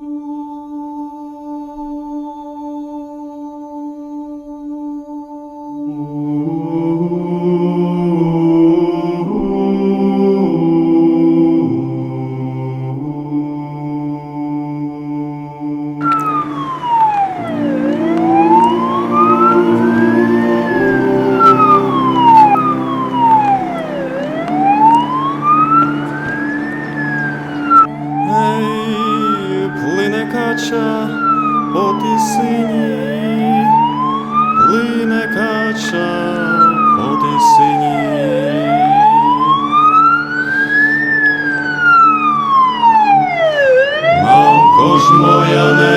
Ей, по тисині, плине кача по тисині. Мамко ж моя не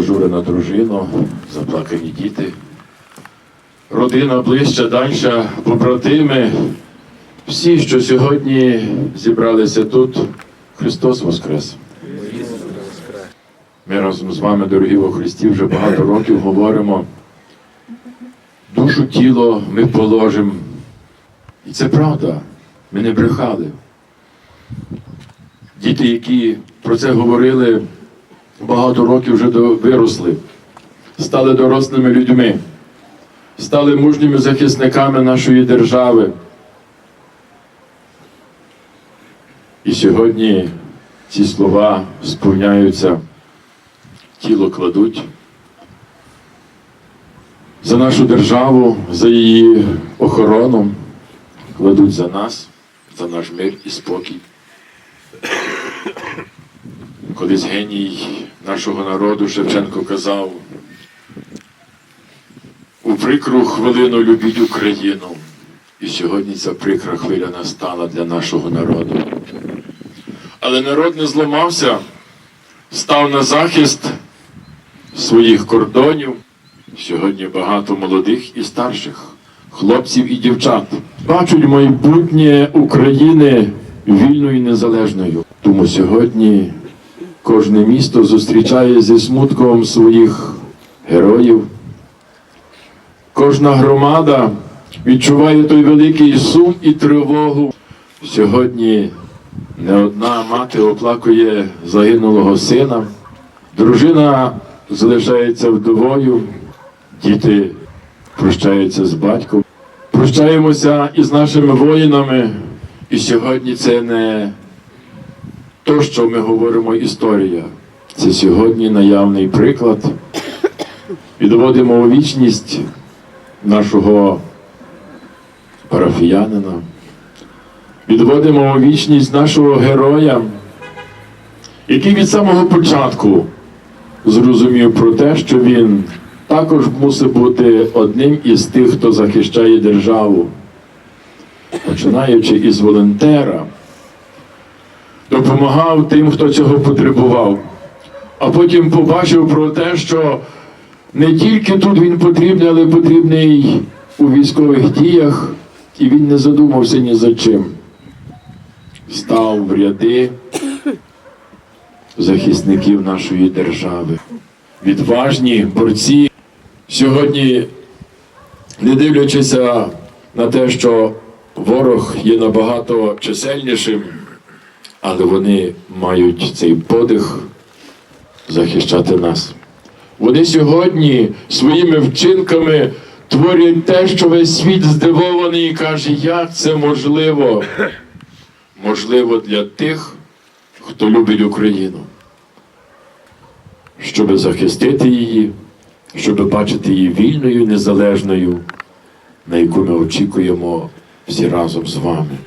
Зажурена дружина, заплакані діти, родина ближча, дальша, побратими, всі, що сьогодні зібралися тут, Христос Воскрес. Ми разом з вами, дорогі во Христі, вже багато років говоримо. Душу тіло ми положимо. І це правда, ми не брехали. Діти, які про це говорили, багато років вже виросли, стали дорослими людьми, стали мужніми захисниками нашої держави. І сьогодні ці слова сповняються, тіло кладуть за нашу державу, за її охорону, кладуть за нас, за наш мир і спокій. Колись геній нашого народу Шевченко казав, у прикру хвилину любіть Україну. І сьогодні ця прикра хвиля настала для нашого народу. Але народ не зламався, став на захист своїх кордонів. Сьогодні багато молодих і старших, хлопців і дівчат бачать майбутнє України вільною і незалежною. Тому сьогодні кожне місто зустрічає зі смутком своїх героїв. Кожна громада відчуває той великий сум і тривогу. Сьогодні не одна мати оплакує загинулого сина, дружина залишається вдовою, діти прощаються з батьком. Прощаємося із нашими воїнами. І сьогодні це не то, що ми говоримо історія. Це сьогодні наявний приклад. Відводимо у вічність нашого парафіянина. Відводимо у вічність нашого героя, який від самого початку зрозумів про те, що він також мусить бути одним із тих, хто захищає державу, починаючи із волонтера, допомагав тим, хто цього потребував. А потім побачив про те, що не тільки тут він потрібний, але потрібний у військових діях, і він не задумався ні за чим. Став в ряди захисників нашої держави. Відважні борці сьогодні, не дивлячися на те, що ворог є набагато чисельнішим, але вони мають цей подих захищати нас. Вони сьогодні своїми вчинками творять те, що весь світ здивований і каже, як це можливо? Можливо для тих, хто любить Україну, щоб захистити її, щоб бачити її вільною, незалежною, на яку ми очікуємо всі разом з вами.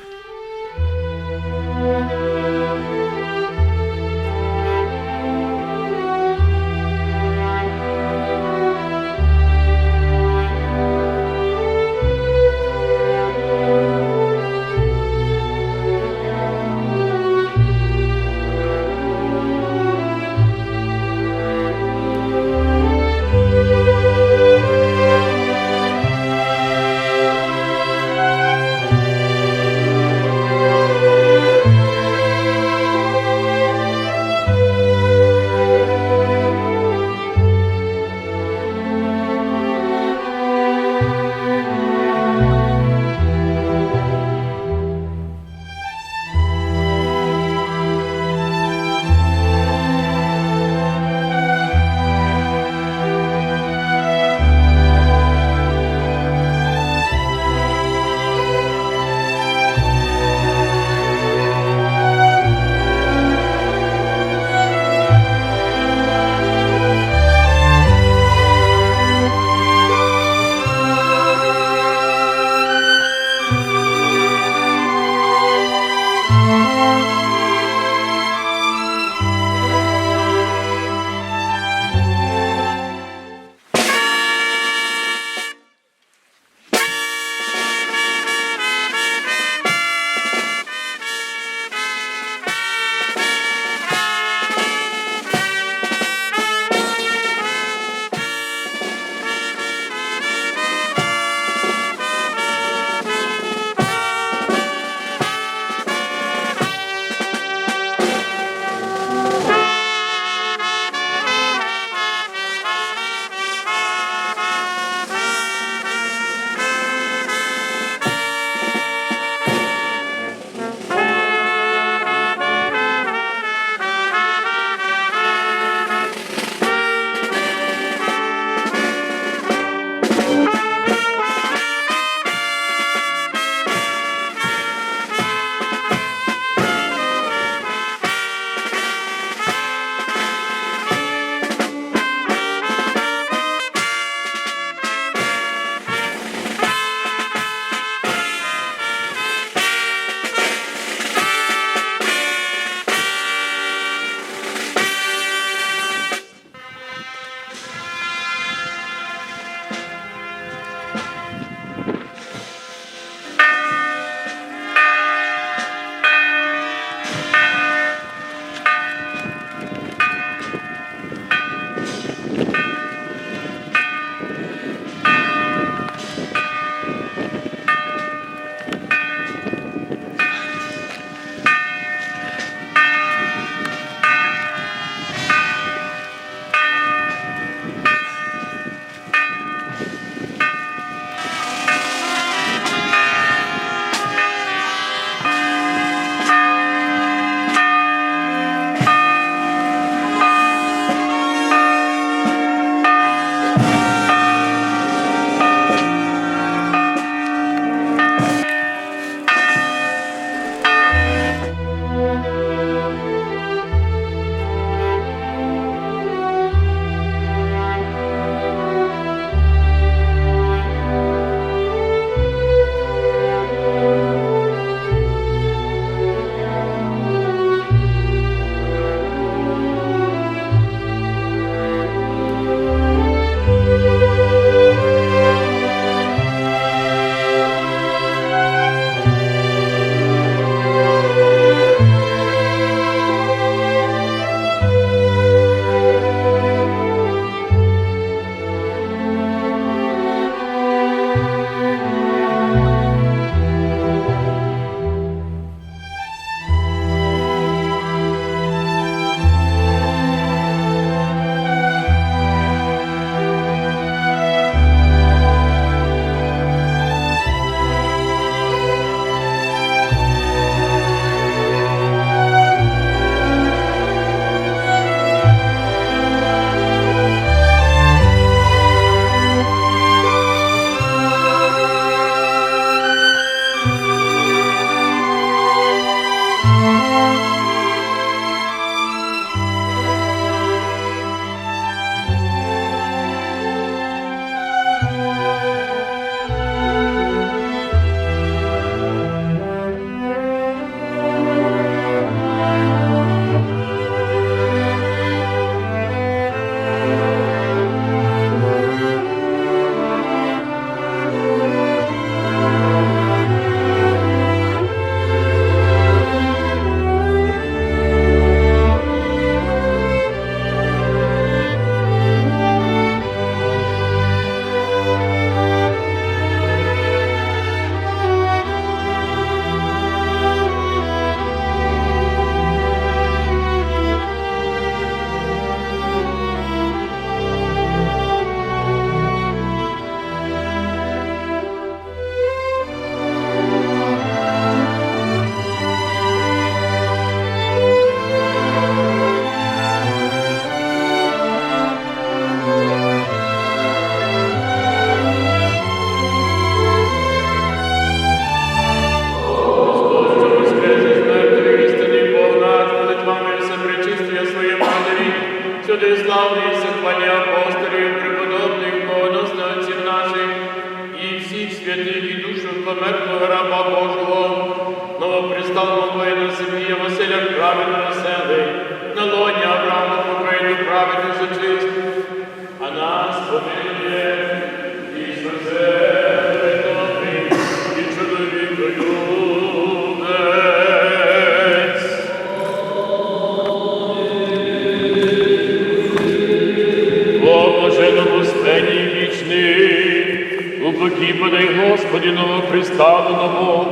Тобі подай, Господі, новоприставленому,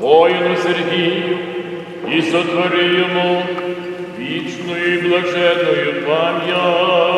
воїну Сергію, і сотвори йому вічною і блаженною пам'ять.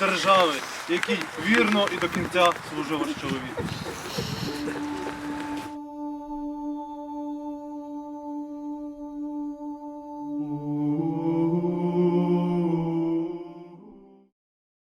держави, який вірно і до кінця служив ваш чоловік.